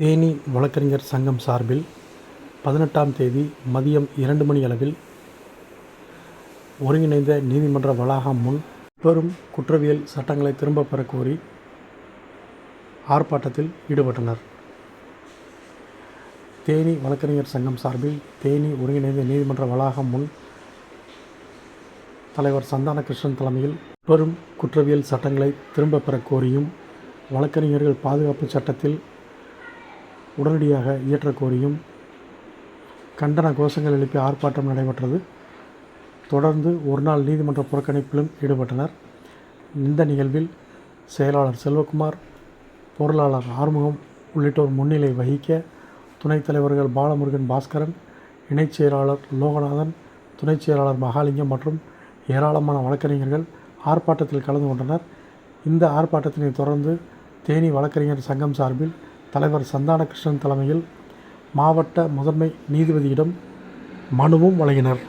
தேனி வழக்கறிஞர் சங்கம் சார்பில் பதினெட்டாம் தேதி மதியம் இரண்டு மணி அளவில் ஒருங்கிணைந்த நீதிமன்ற வளாகம் முன் பெரும் குற்றவியல் சட்டங்களை திரும்பப் பெற கோரி ஆர்ப்பாட்டத்தில் ஈடுபட்டனர். தேனி வழக்கறிஞர் சங்கம் சார்பில் தேனி ஒருங்கிணைந்த நீதிமன்ற வளாகம் முன் தலைவர் சந்தானகிருஷ்ணன் தலைமையில் பெரும் குற்றவியல் சட்டங்களை திரும்பப் பெற கோரியும், வழக்கறிஞர்கள் பாதுகாப்பு சட்டத்தில் உடனடியாக இயற்றக்கோரியும் கண்டன கோஷங்கள் எழுப்பி ஆர்ப்பாட்டம் நடைபெற்றது. தொடர்ந்து ஒருநாள் நீதிமன்ற புறக்கணிப்பிலும் ஈடுபட்டனர். இந்த நிகழ்வில் செயலாளர் செல்வகுமார், பொருளாளர் ஆறுமுகம் உள்ளிட்டோர் முன்னிலை வகிக்க, துணைத் தலைவர்கள் பாலமுருகன், பாஸ்கரன், இணைச் செயலாளர் லோகநாதன், துணைச் செயலாளர் மகாலிங்கம் மற்றும் ஏராளமான வழக்கறிஞர்கள் ஆர்ப்பாட்டத்தில் கலந்து கொண்டனர். இந்த ஆர்ப்பாட்டத்தினை தொடர்ந்து தேனி வழக்கறிஞர் சங்கம் சார்பில் தலைவர் சந்தானகிருஷ்ணன் தலைமையில் மாவட்ட முதன்மை நீதிபதியிடம் மனுவும் வழங்கினர்.